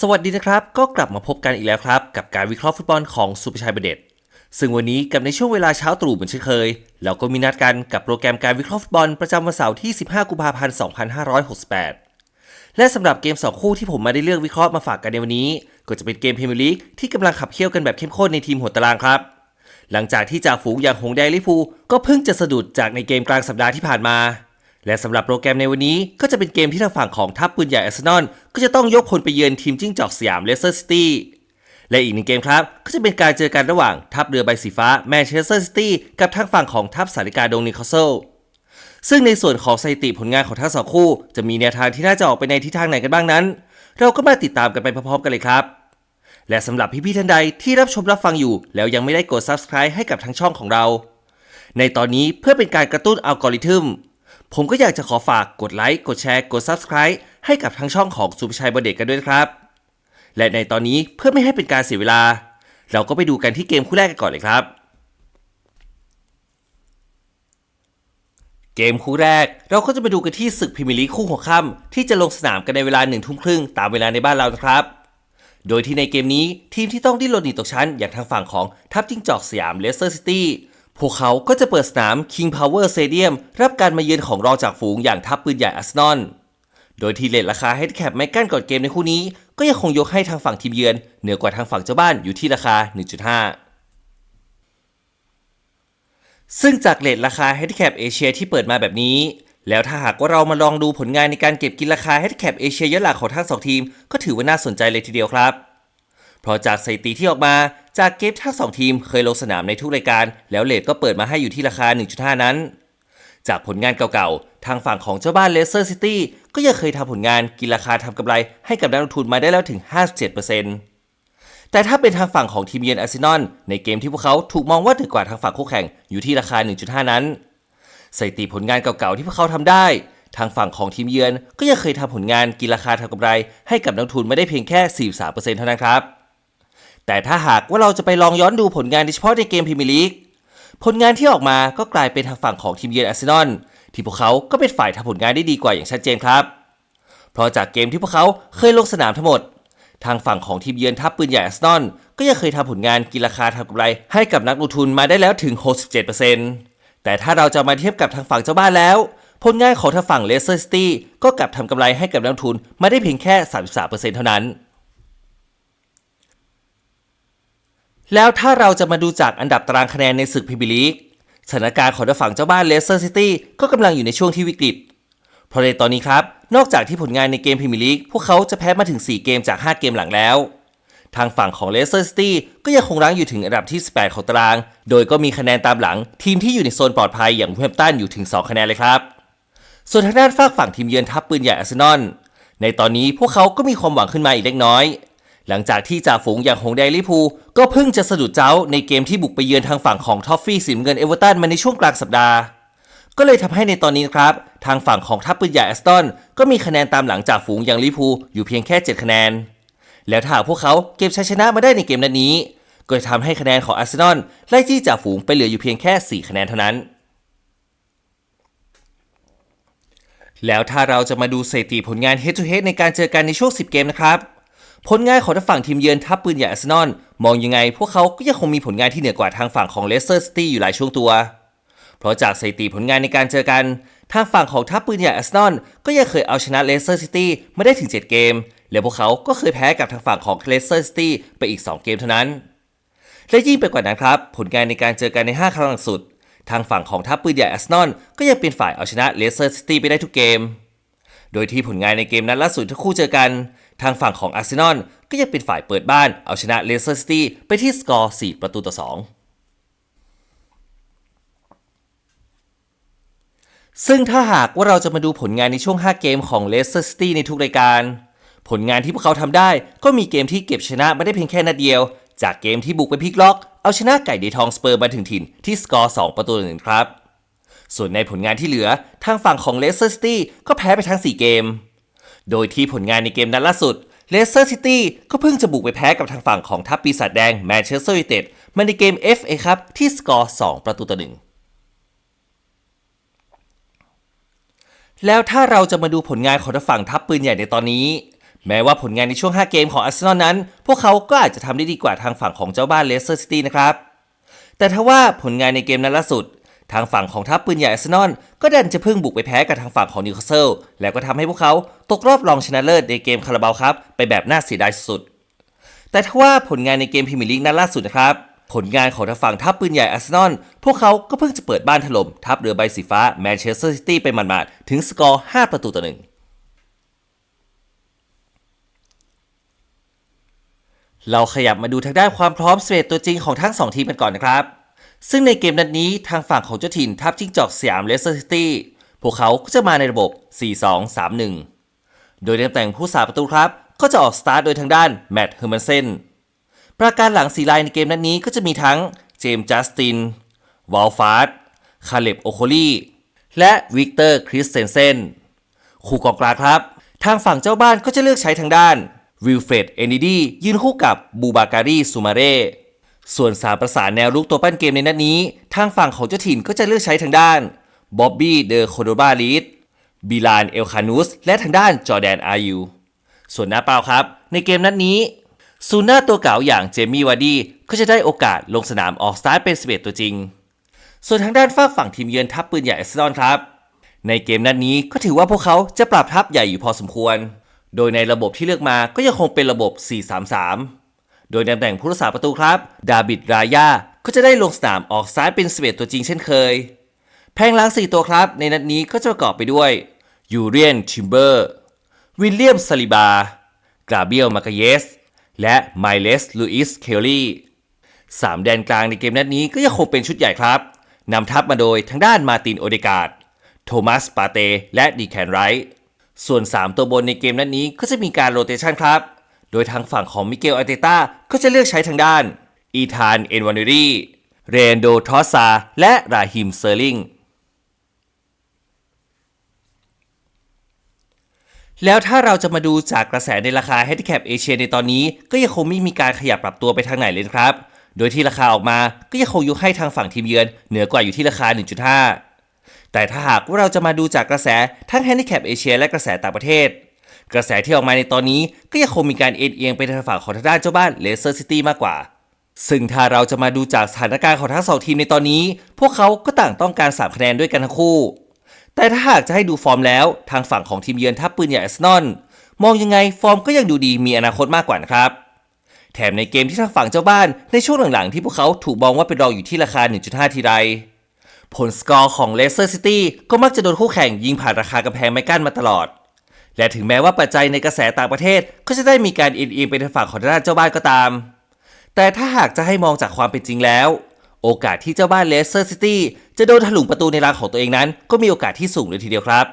สวัสดีนะครับ ก็กลับมาพบกันอีกแล้วครับ กับการวิเคราะห์ฟุตบอลของสุภชัยประเดชซึ่งวันนี้กับในช่วงเวลาเช้าตรู่เหมือนเช่นเคย เราก็มีนัดกันกับโปรแกรมการวิเคราะห์ฟุตบอลประจำวันเสาร์ที่ 15 กุมภาพันธ์ 2568 และสำหรับเกม 2 คู่ที่ผมมาได้เลือกวิเคราะห์มาฝากกันในวันนี้ ก็จะเป็นเกมพรีเมียร์ลีกที่กำลังขับเคี่ยวกันแบบเข้มข้นในทีมหัวตารางครับ หลังจากที่จ่าฝูงอย่างหงแดงลิเวอร์พูก็เพิ่งจะสะดุดจากในเกมกลางสัปดาห์ที่ผ่านมา และสำหรับโปรแกรมในวันนี้ก็จะเป็นเกมที่ทางฝั่งของทัพปืนใหญ่อาร์เซนอลก็จะต้องยกพลไปเยือนทีมจิ้งจอกสยามเลสเตอร์ซิตี้และอีกหนึ่งเกมครับ ก็จะเป็นการเจอกันระหว่างทัพเรือใบสีฟ้าแมนเชสเตอร์ซิตี้กับทางฝั่งของทัพสาริกาดงนิคาสเซลซึ่งในส่วนของสถิติผลงานของทั้งสองคู่ จะมีแนวทางที่น่าจะออกไปในทิศทางไหนกันบ้างนั้น เราก็มาติดตามกันไปพร้อมๆกันเลยครับ และสำหรับพี่ๆท่านใดที่รับชมรับฟังอยู่ แล้วยังไม่ได้กด subscribe ให้กับทางช่องของเรา ในตอนนี้เพื่อเป็นการกระตุ้นอัลกอริทึม ผมก็อยากจะขอฝากกดไลค์ กดแชร์ กด Subscribe ให้กับทางช่องของสุภชัยบดเด็กกันด้วยครับ และในตอนนี้เพื่อไม่ให้เป็นการเสียเวลา เราก็ไปดูกันที่เกมคู่แรกกันก่อนเลยครับ เกมคู่แรกเราก็จะไปดูกันที่ศึกพรีเมียร์ลีกคู่หัวค่ำที่จะลงสนามกันในเวลาหนึ่งทุ่มครึ่งตามเวลาในบ้านเรานะครับ โดยที่ในเกมนี้ทีมที่ต้องดิ้นรนหนีตกชั้น อย่างทางฝั่งของทัพจิ้งจอกสยามเลสเตอร์ซิตี้ พวกเขาก็จะเปิดสนาม King Power Stadium รับการมาเยือนของรองจากฝูงอย่างทัพปืนใหญ่อาร์เซนอล โดยที่เลทราคาเฮดแคปไม่กั้นก่อนเกมในคู่นี้ ก็ยังคงยกให้ทางฝั่งทีมเยือน เหนือกว่าทางฝั่งเจ้าบ้านอยู่ที่ราคา 1.5 ซึ่งจากเลทราคาเฮดแคปเอเชียที่เปิดมาแบบนี้ แล้วถ้าหากว่าเรามาลองดูผลงานในการเก็บกินราคาเฮดแคปเอเชียย้อนหลังของทั้งสองทีม ก็ถือว่าน่าสนใจเลยทีเดียวครับ เพราะจากสถิติที่ออกมา จากเกมทั้งสองทีมเคยลงสนามในทุกรายการ แล้วเลทก็เปิดมาให้อยู่ที่ราคา 1.5 นั้น จากผลงานเก่าๆ ทางฝั่งของเจ้าบ้านเลสเตอร์ซิตี้ก็ยังเคยทำผลงานกินราคาทำกำไรให้กับนักลงทุนมาได้แล้วถึง 57%แต่ถ้าเป็นทางฝั่งของทีมเยือนอาร์เซนอลในเกมที่พวกเขาถูกมองว่าถึงกว่าทางฝั่งคู่แข่งอยู่ที่ราคา 1.5 นั้นสถิติผลงานเก่าๆที่พวกเขาทำได้ ทางฝั่งของทีมเยือนก็ยังเคยทำผลงานกินราคาทำกำไร ให้กับนักลงทุนไม่ได้เพียงแค่ 43%เท่านั้นครับ แต่ถ้าหากว่าเราจะไปลองย้อนดูผลงานโดยเฉพาะในเกมพรีเมียร์ลีกผลงานที่ออกมาก็กลายเป็นทางฝั่งของทีมเยือนอาร์เซนอลที่พวกเขาก็เป็นฝ่ายทำผลงานได้ดีกว่าอย่างชัดเจนครับ เพราะจากเกมที่พวกเขาเคยลงสนามทั้งหมด ทางฝั่งของทีมเยือนทัพปืนใหญ่อาร์เซนอลก็ยังเคยทำผลงานกินราคาทำกำไรให้กับนักลงทุนมาได้แล้วถึง 67%แต่ถ้าเราจะมาเทียบกับทางฝั่งเจ้าบ้านแล้ว ผลงานของทางฝั่งเลสเตอร์ซิตี้ก็กลับทำกำไรให้กับนักลงทุนมาได้เพียงแค่ 33%เท่านั้น แล้วถ้าเราจะมาดูจากอันดับตารางคะแนนในศึกพรีเมียร์ลีกสถานการณ์ของทางฝั่งเจ้าบ้านเลสเตอร์ซิตี้ก็กำลังอยู่ในช่วงที่วิกฤต เพราะในตอนนี้ครับ นอกจากที่ผลงานในเกมพรีเมียร์ลีกพวกเขาจะแพ้มาถึง 4 เกมจาก 5 เกมหลังแล้ว ทางฝั่งของเลสเตอร์ซิตี้ก็ยังคงรั้งอยู่ถึงอันดับที่ 18 ของตาราง โดยก็มีคะแนนตามหลัง ทีมที่อยู่ในโซนปลอดภัยอย่างแฮมตันอยู่ถึง 2 คะแนนเลยครับ ส่วนทางด้านฝากฝั่งทีมเยือนทัพปืนใหญ่อาร์เซนอลในตอนนี้พวกเขาก็มีความหวังขึ้นมาอีกเล็กน้อย หลังจากที่จ่าฝูงอย่างหงแดงลิพูก็เพิ่งจะสะดุดเจ้าในเกมที่บุกไปเยือนทางฝั่งของทอฟฟี่สีเงินเอเวอร์ตันมาในช่วงกลางสัปดาห์ ก็เลยทำให้ในตอนนี้ครับ ทางฝั่งของทัพปืนใหญ่แอสตันก็มีคะแนนตามหลังจากฝูงอย่างลิพูอยู่เพียงแค่ 7 คะแนน แล้วถ้าพวกเขาเก็บชัยชนะมาได้ในเกมนัดนี้ ก็จะทำให้คะแนนของอาร์เซนอลไล่จี้จ่าฝูงไปเหลืออยู่เพียงแค่ 4 คะแนนเท่านั้นแล้วถ้าเราจะมาดูสถิติผลงาน head to head ในการเจอกันในช่วง 10 เกมนะครับ ผลงานของทางฝั่งทีมเยือนทัพปืนใหญ่อาร์เซนอลมองยังไง พวกเขาก็ยังคงมีผลงานที่เหนือกว่าทางฝั่งของเลสเตอร์ซิตี้อยู่หลายช่วงตัว เพราะจากสถิติผลงานในการเจอกันทางฝั่งของทัพปืนใหญ่อาร์เซนอลก็ยังเคยเอาชนะเลสเตอร์ซิตี้มาได้ถึง 7 เกม และพวกเขาก็เคยแพ้กับทางฝั่งของเลสเตอร์ซิตี้ไปอีก 2 เกมเท่านั้น และยิ่งไปกว่านั้นครับ ผลงานในการเจอกันใน 5 ครั้งหลังสุด ทางฝั่งของทัพปืนใหญ่อาร์เซนอลก็ยังเป็นฝ่ายเอาชนะเลสเตอร์ซิตี้ไปได้ทุกเกม โดยที่ผลงานในเกมนัดล่าสุดที่คู่เจอกัน ทางฝั่งของอาร์เซนอลก็ยังเป็นฝ่ายเปิดบ้านเอาชนะเลสเตอร์ซิตี้ไปที่สกอร์ 4 ประตูต่อ 2ซึ่งถ้าหากว่าเราจะมาดูผลงานในช่วง 5 เกมของเลสเตอร์ซิตี้ในทุกรายการ ผลงานที่พวกเขาทำได้ก็มีเกมที่เก็บชนะไม่ได้เพียงแค่นัดเดียว จากเกมที่บุกไปพลิกล็อก เอาชนะไก่เดทองสเปอร์มาถึงถิ่นที่สกอร์ 2 ประตูต่อหนึ่งครับ ส่วนในผลงานที่เหลือทางฝั่งของเลสเตอร์ซิตี้ก็แพ้ไปทั้ง 4 เกม โดยที่ผลงานในเกมนัดล่าสุดเลสเตอร์ซิตี้ก็เพิ่งจะบุกไปแพ้กับทางฝั่งของทัพปีศาจแดงแมนเชสเตอร์ยูไนเต็ดมาในเกม FA ครับที่สกอร์ 2 ประตูต่อหนึ่งแล้วถ้าเราจะมาดูผลงานของทางฝั่งทัพปืนใหญ่ในตอนนี้ แม้ว่าผลงานในช่วง 5 เกมของอาร์เซนอลนั้น พวกเขาก็อาจจะทำได้ดีกว่าทางฝั่งของเจ้าบ้านเลสเตอร์ซิตี้นะครับแต่ทว่าผลงานในเกมนั้นล่าสุด ทางฝั่งของทัพปืนใหญ่อาร์เซนอลก็ดันจะเพิ่งบุกไปแพ้กับทางฝั่งของนิวคาสเซิลแล้วก็ทำให้พวกเขาตกรอบรองชนะเลิศในเกมคาราบาวครับไปแบบน่าเสียดายสุด แต่ทว่าผลงานในเกมพรีเมียร์ลีกนัดล่าสุดนะครับผลงานของทางฝั่งทัพปืนใหญ่อาร์เซนอลพวกเขาก็เพิ่งจะเปิดบ้านถล่มทัพเรือใบสีฟ้าแมนเชสเตอร์ซิตี้ไปหมาดๆถึงสกอร์ 5 ประตูต่อหนึ่งเราขยับมาดูทางด้านความพร้อมสเปตัวจริงของทั้ง 2 ทีมกันก่อนนะครับ ซึ่งในเกมนัดนี้ทางฝั่งของเจ้าถิ่นทัพจิ้งจอกสยามเลสเตอร์ซิตี้พวกเขาก็จะมาในระบบ 4-2-3-1 โดยตำแหน่งผู้สาประตูครับ ก็จะออกสตาร์ทโดยทางด้านแมตต์เฮอร์มันเซนประการหลังสีลายในเกมนัดนี้ก็จะมีทั้งเจมส์จัสตินวอลฟาร์ดคาเลบโอโคลีและวิกเตอร์คริสเซนเซนคู่กองกลางครับ ทางฝั่งเจ้าบ้านก็จะเลือกใช้ทางด้านวิลเฟรดเอนดิดียืนคู่กับบูบาการีซูมาเร่ ส่วนสามประสานแนวลุกตัวปั้นเกมในนัดนี้ ทางฝั่งของเจ้าถิ่นก็จะเลือกใช้ทางด้านบ๊อบบี้เดอโคโดบาลีดบิลานเอลคานุสและทางด้านจอแดนอายูส่วนหน้าเป้าครับ ในเกมนัดนี้ซูน่าตัวเก่าอย่างเจมี่วาร์ดี้ก็จะได้โอกาสลงสนามออกสตาร์ทเป็น11ตัวจริง ส่วนทางด้านฝากฝั่งทีมเยือนทัพปืนใหญ่อาร์เซนอลครับ ในเกมนัดนี้ก็ถือว่าพวกเขาจะปรับทัพใหญ่อยู่พอสมควร โดยในระบบที่เลือกมาก็ยังคงเป็นระบบ 4-3-3 โดยตำแหน่งผู้รักษาประตูครับ ดาบิดรายาก็จะได้ลงสนามออกซ้ายเป็น11ตัวจริงเช่นเคย แพงล้าง 4 ตัวครับ ในนัดนี้ก็จะประกอบไปด้วยยูเรียนทิมเบอร์วิลเลียมซาลิบากราเบียลมาคาเยส และไมเลสลูอิสเคลลี่สามแดนกลางในเกมนัดนี้ก็ยังคงเป็นชุดใหญ่ครับนำทัพมาโดยทางด้านมาตินโอเดกาดโทมัสปาเต และดีแคนไรท์ส่วน 3 ตัวบนในเกมนัดนี้ก็จะมีการโรเตชันครับ โดยทางฝั่งของมิเกลอาร์เตต้าก็จะเลือกใช้ทางด้าน อีธาน เอ็นวานเนรีเรนโดทอสซา และราฮิม เซอร์ลิง แล้วถ้าเราจะมาดูจากกระแสในราคา Handicap เอเชียในตอนนี้ ก็ยังคงไม่มีการขยับปรับตัวไปทางไหนเลยครับ โดยที่ราคาออกมาก็ยังคงยกให้ทางฝั่งทีมเยือนเหนือกว่าอยู่ที่ราคา 1.5 แต่ถ้าหากว่าเราจะมาดูจากกระแสทั้ง Handicap เอเชียและกระแสต่างประเทศ กระแสที่ออกมาในตอนนี้ก็ยังคงมีการเอ็นเอียงไปทางฝั่งของทางด้านเจ้าบ้านเลสเตอร์ซิตี้มากกว่า ซึ่งถ้าเราจะมาดูจากสถานการณ์ของทั้งสองทีมในตอนนี้ พวกเขาก็ต่างต้องการ 3 คะแนนด้วยกันทั้งคู่ แต่ถ้าหากจะให้ดูฟอร์มแล้วทางฝั่งของทีมเยือนทัพปืนใหญ่อาร์เซนอลมองยังไงฟอร์มก็ยังดูดีมีอนาคตมากกว่านะครับแถมในเกมที่ทางฝั่งเจ้าบ้านในช่วงหลังๆที่พวกเขาถูกมองว่าเป็นรองอยู่ที่ราคา 1.5 ทีไร ผลสกอร์ของเลสเตอร์ซิตี้ก็มักจะโดนคู่แข่งยิงผ่านราคากำแพงไม้กั้นมาตลอด และถึงแม้ว่าปัจจัยในกระแสต่างประเทศก็จะได้มีการเอียงไปทางฝั่งของด้านเจ้าบ้านก็ตาม แต่ถ้าหากจะให้มองจากความเป็นจริงแล้ว โอกาสที่เจ้าบ้านเลสเตอร์ซิตี้จะโดนถลุงประตูในรังของตัวเองนั้น ก็มีโอกาสที่สูงเลยทีเดียวครับ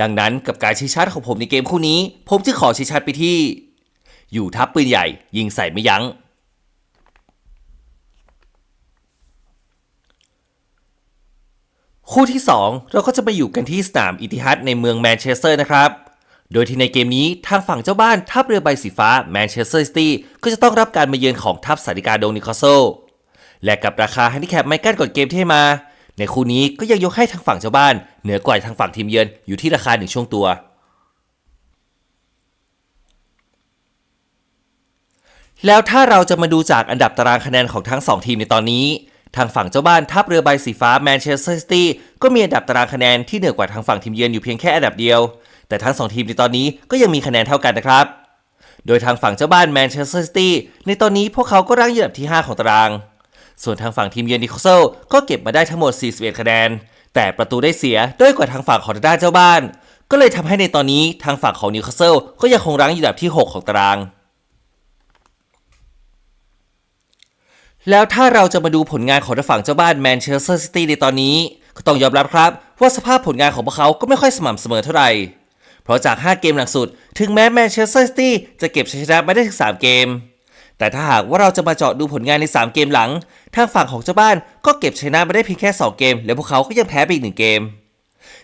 ดังนั้นกับการชี้ชัดของผมในเกมคู่นี้ ผมจึงขอชี้ชัดไปที่ อยู่ทัพปืนใหญ่ ยิงใส่ไม่ยัง้งคู่ที่ 2 เราก็จะไปอยู่กันที่สนามอิติฮัดในเมืองแมนเชสเตอร์นะครับ โดยที่ในเกมนี้ทางฝั่งเจ้าบ้านทัพเรือใบสีฟ้าแมนเชสเตอร์ซิตี้ก็จะต้องรับการมาเยือนของทัพสาริกาโดนิคาโซและกับราคาแฮนดิแคปไม่กั้นก่อนเกมที่ให้มา ในคู่นี้ก็ยังยกให้ทางฝั่งเจ้าบ้าน เหนือกว่าทางฝั่งทีมเยือนอยู่ที่ราคาหนึ่งช่วงตัว แล้วถ้าเราจะมาดูจากอันดับตารางคะแนนของทั้ง 2 ทีมในตอนนี้ ทางฝั่งเจ้าบ้านทัพเรือใบสีฟ้าแมนเชสเตอร์ซิตี้ก็มีอันดับตารางคะแนนที่เหนือกว่าทางฝั่งทีมเยือนอยู่เพียงแค่อันดับเดียว แต่ทั้ง 2 ทีมในตอนนี้ก็ยังมีคะแนนเท่ากันนะครับ โดยทางฝั่งเจ้าบ้านแมนเชสเตอร์ซิตี้ในตอนนี้พวกเขาก็รั้งอยู่อันดับที่ 5 ของตาราง ส่วนทางฝั่งทีมเยือนนิโคเซลก็เก็บมาได้ทั้งหมด 41 คะแนน แต่ประตูได้เสียด้อยกว่าทางฝั่งของด้านเจ้าบ้าน ก็เลยทำให้ในตอนนี้ทางฝั่งของนิโคลเซลก็ยังคงรั้งอยู่อันดับที่ 6 ของตารางแล้วถ้าเราจะมาดูผลงานของทางฝั่งเจ้าบ้านแมนเชสเตอร์ซิตี้ในตอนนี้ ก็ต้องยอมรับครับ ว่าสภาพผลงานของพวกเขาก็ไม่ค่อยสม่ำเสมอเท่าไหร่ เพราะจาก 5 เกมหลังสุด ถึงแม้แมนเชสเตอร์ซิตี้จะเก็บชัยชนะไมาได้ถึง 3 เกม แต่ถ้าหากว่าเราจะมาเจาะดูผลงานใน 3 เกมหลัง ทางฝั่งของเจ้าบ้านก็เก็บชนะไมาได้เพียงแค่ 2 เกม และพวกเขาก็ยังแพ้ไปอีกหนึ่งเกม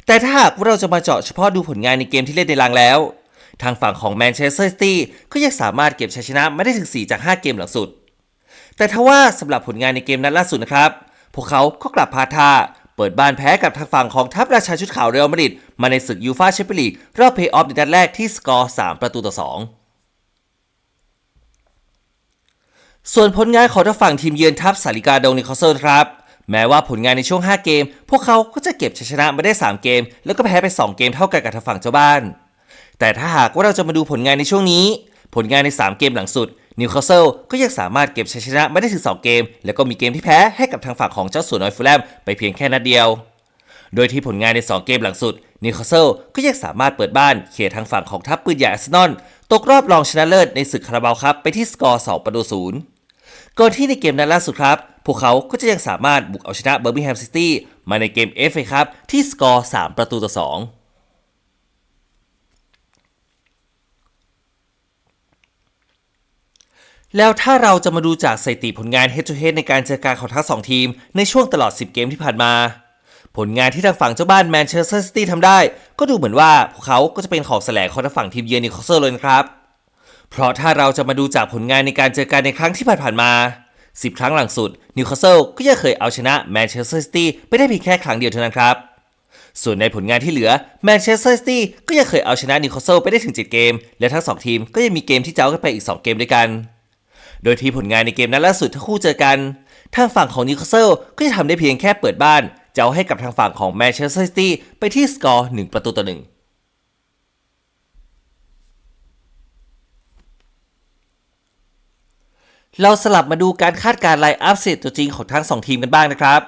แต่ถ้าหากว่าเราจะมาเจาะเฉพาะดูผลงานในเกมที่เล่นในรังแล้ว ทางฝั่งของแมนเชสเตอร์ซิตี้ก็ยังสามารถเก็บชัยชนะไมาได้ถึง 4 จาก 5 เกมหลังสุด แต่ทว่าสำหรับผลงานในเกมนัดล่าสุดนะครับ พวกเขาก็กลับพลาดท่า เปิดบ้านแพ้กับทางฝั่งของทัพราชาชุดขาวเรอัลมาดริดมาในศึกยูฟาแชมเปี้ยนลีกรอบเพลย์ออฟในนัดแรกที่สกอร์ 3 ประตูต่อ 2ส่วนผลงานของทางฝั่งทีมเยือนทัพสาริกาดงนิโคลเซิลครับ แม้ว่าผลงานในช่วง 5 เกม พวกเขาก็จะเก็บชัยชนะมาได้ 3 เกม แล้วก็แพ้ไป 2 เกมเท่ากันกับทางฝั่งเจ้าบ้าน แต่ถ้าหากว่าเราจะมาดูผลงานในช่วงนี้ ผลงานใน 3 เกมหลังสุด นิวคาสเซิลก็ยังสามารถเก็บชัยชนะไมาได้ถึง 2 เกม แล้วก็มีเกมที่แพ้ให้กับทางฝั่งของเจ้าสัวน้อยฟูลแลมไปเพียงแค่นัดเดียว โดยที่ผลงานใน 2 เกมหลังสุดนิวคาสเซิลก็ยังสามารถเปิดบ้านเขี่ยทางฝั่งของทัพปืนใหญ่อาร์เซนอลตกรอบรองชนะเลิศในศึกคาราบาวครับไปที่สกอร์2ประตูศูนย์ก่อนที่ในเกมนัดล่าสุดครับ พวกเขาก็จะยังสามารถบุกเอาชนะเบอร์มิงแฮมซิตี้มาในเกม FA ครับที่สกอร์3ประตูต่อ2 แล้วถ้าเราจะมาดูจากสถิติผลงาน head to head ในการเจอการของทั้งสองทีม ในช่วงตลอด 10 เกมที่ผ่านมา ผลงานที่ทางฝั่งเจ้าบ้านแมนเชสเตอร์ซิตี้ทำได้ ก็ดูเหมือนว่าพวกเขาก็จะเป็นของแสลงของทางฝั่งทีมเยือนนิโคลเซอร์เลยนะครับ เพราะถ้าเราจะมาดูจากผลงานในการเจอกันในครั้งที่ผ่านๆมา 10 ครั้งหลังสุดนิวคาสเซิลก็ยังเคยเอาชนะแมนเชสเตอร์ซิตี้ไปได้เพียงแค่ครั้งเดียวเท่านั้นครับส่วนในผลงานที่เหลือแมนเชสเตอร์ซิตี้ก็ยังเคยเอาชนะนิวคาสเซิลไปได้ถึง 7 เกม และทั้ง 2 ทีมก็ยังมีเกมที่เจ้ากันไปอีก 2 เกมด้วยกัน โดยที่ผลงานในเกมนัดล่าสุดทั้งคู่เจอกัน ทางฝั่งของนิวคาสเซิลก็จะทำได้เพียงแค่เปิดบ้าน เจ้าให้กับทางฝั่งของแมนเชสเตอร์ซิตี้ไปที่สกอร์ 1 ประตูต่อ1เราสลับมาดูการคาดการ์ไลน์อัพเซตตัวจริงของทั้ง 2 ทีมกันบ้างนะครับ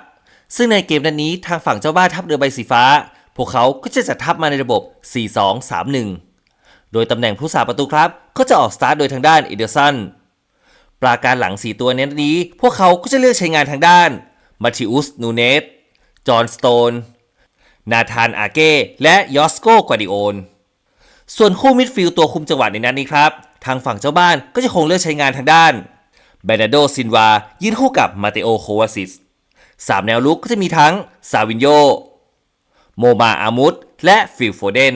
ซึ่งในเกมนัดนี้ทางฝั่งเจ้าบ้านทัพเรือใบสีฟ้า พวกเขาก็จะจัดทัพมาในระบบ 4-2-3-1 โดยตำแหน่งผู้สาประตูครับ ก็จะออกสตาร์ทโดยทางด้านเอเดอร์สัน ปราการหลัง 4 ตัวในนัดนี้ พวกเขาก็จะเลือกใช้งานทางด้านมาทิอุสนูเนสจอห์นสโตน นาธานอาเก้และยอสโกกวาดิโอนส่วนคู่มิดฟิลด์ตัวคุมจังหวะในนัดนี้ครับ ทางฝั่งเจ้าบ้านก็จะคงเลือกใช้งานทางด้านเบนาโดซินวายืนคู่กับมาเตโอโควาซิสสามแนวลุกก็จะมีทั้งซาวินโยโมมาอามุดและฟิลโฟเดน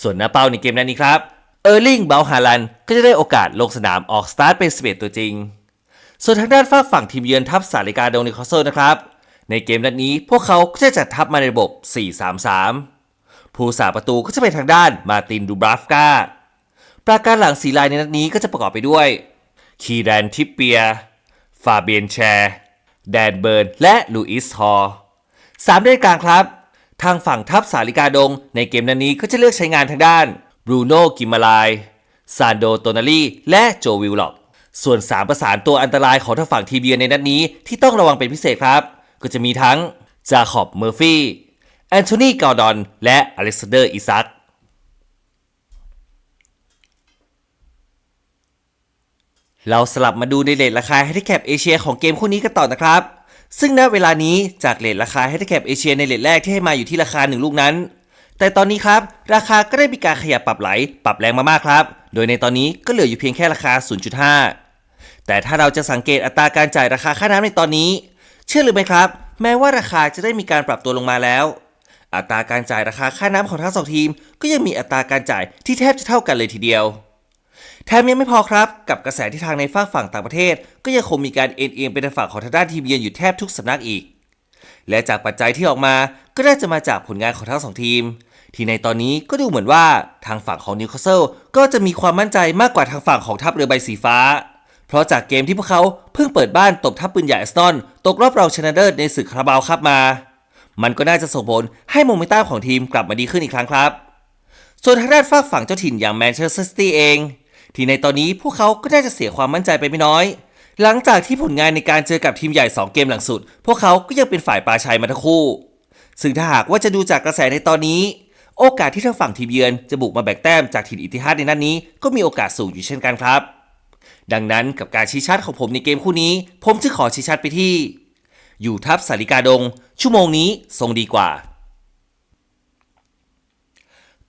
ส่วนหน้าเป้าในเกมนั้นนี้ครับ เออร์ลิงเบลฮาลันก็จะได้โอกาสลงสนามออกสตาร์ทเป็น11ตัวจริง ส่วนทางด้านฝากฝั่งทีมเยือนทัพสาริกาโดนิคอสเซลนะครับ ในเกมนัดนี้พวกเขาก็จะจัดทัพมาในระบบ 4-3-3 ผู้สาประตูก็จะเป็นทางด้านมาตินดูบราฟกาปราการหลังสีลายในนัดนี้ก็จะประกอบไปด้วย คีแดนทิปเปีย ฟาเบียนแชร์แดนเบิร์น และลูอิสฮอร์สามด้านกลางครับ ทางฝั่งทัพสาลิกาดง ในเกมนันนี้ก็จะเลือกใช้งานทางด้าน บรูโน่กิมมาลายซานโดโตนาลีและโจวิลล็อกส่วน 3 ประสานตัวอันตรายของทางฝั่งทีมเยือนในนัดนี้ที่ต้องระวังเป็นพิเศษครับ ก็จะมีทั้งจาคอบเมอร์ฟี่แอนโทนีกาดอน และอเล็กซานเดอร์อิซักเราสลับมาดูในเลทราคา h ฮ n d i c a p เอเชียของเกมคู่นี้กันต่อนะครับ ซึ่งณเวลานี้จากเลทราคา h ฮ n d i c a p เอเชียในเลทแรกที่ให้มาอยู่ที่ราคา 1 ลูกนั้น แต่ตอนนี้ครับ ราคาก็ได้มีการขยับปรับไหล ปรับแรงมามากครับ โดยในตอนนี้ก็เหลืออยู่เพียงแค่ราคา 0.5 แต่ถ้าเราจะสังเกตอัตราการจ่ายราคาค่าน้ำในตอนนี้ เชื่อหรือไม่ครับ แม้ว่าราคาจะได้มีการปรับตัวลงมาแล้ว อัตราการจ่ายราคาค่าน้ำของทั้งสองทีม ก็ยังมีอัตราการจ่ายที่แทบจะเท่ากันเลยทีเดียวแถมยังไม่พอครับ กับกระแสที่ทางในฝากฝั่งต่างประเทศ ก็ยังคงมีการเอ็นเอียงไปทางฝั่งของทางด้านทีมเยือนอยู่แทบทุกสำนักอีก และจากปัจจัยที่ออกมาก็น่าจะมาจากผลงานของทั้งสองทีม ที่ในตอนนี้ก็ดูเหมือนว่าทางฝั่งของนิวคาสเซิลก็จะมีความมั่นใจมากกว่าทางฝั่งของทัพเรือใบสีฟ้า เพราะจากเกมที่พวกเขาเพิ่งเปิดบ้านตบทัพปืนใหญ่แอสตันตกรอบรองชนะเลิศในศึกคาราบาวครับมา มันก็น่าจะส่งผลให้โมเมนตัมของทีมกลับมาดีขึ้นอีกครั้งครับ ส่วนทางด้านฝากฝั่งเจ้าถิ่นอย่างแมนเชสเตอร์ซิตี้เอง ที่ในตอนนี้พวกเขาก็น่าจะเสียความมั่นใจไปไม่น้อย หลังจากที่ผลงานในการเจอกับทีมใหญ่ 2 เกมหลังสุด พวกเขาก็ยังเป็นฝ่ายปลาชัยมาทั้งคู่ ซึ่งถ้าหากว่าจะดูจากกระแสในตอนนี้ โอกาสที่ทางฝั่งทีมเยือนจะบุกมาแบกแต้มจากถิ่นอิติฮัดในนัดนนี้ ก็มีโอกาสสูงอยู่เช่นกันครับ ดังนั้นกับการชี้ชัดของผมในเกมคู่นี้ ผมจึงขอชี้ชัดไปที่ อยู่ทัพสาริกาดง ชั่วโมงนี้ทรงดีกว่า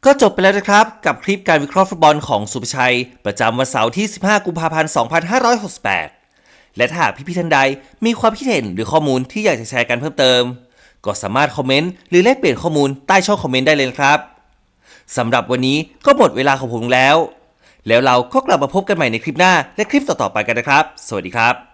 ก็จบไปแล้วนะครับ กับคลิปการวิเคราะห์ฟุตบอลของสุภชัย ประจำวันเสาร์ที่ 15 กุมภาพันธ์ 2568 และถ้าหากพี่ท่านใดมีความคิดเห็นหรือข้อมูลที่อยากจะแชร์กันเพิ่มเติม ก็สามารถคอมเมนต์หรือแลกเปลี่ยนข้อมูลใต้ช่องคอมเมนต์ได้เลยนะครับสำหรับวันนี้ก็หมดเวลาของผมแล้ว แล้วเราก็กลับมาพบกันใหม่ในคลิปหน้าและคลิปต่อๆไปกันนะครับ สวัสดีครับ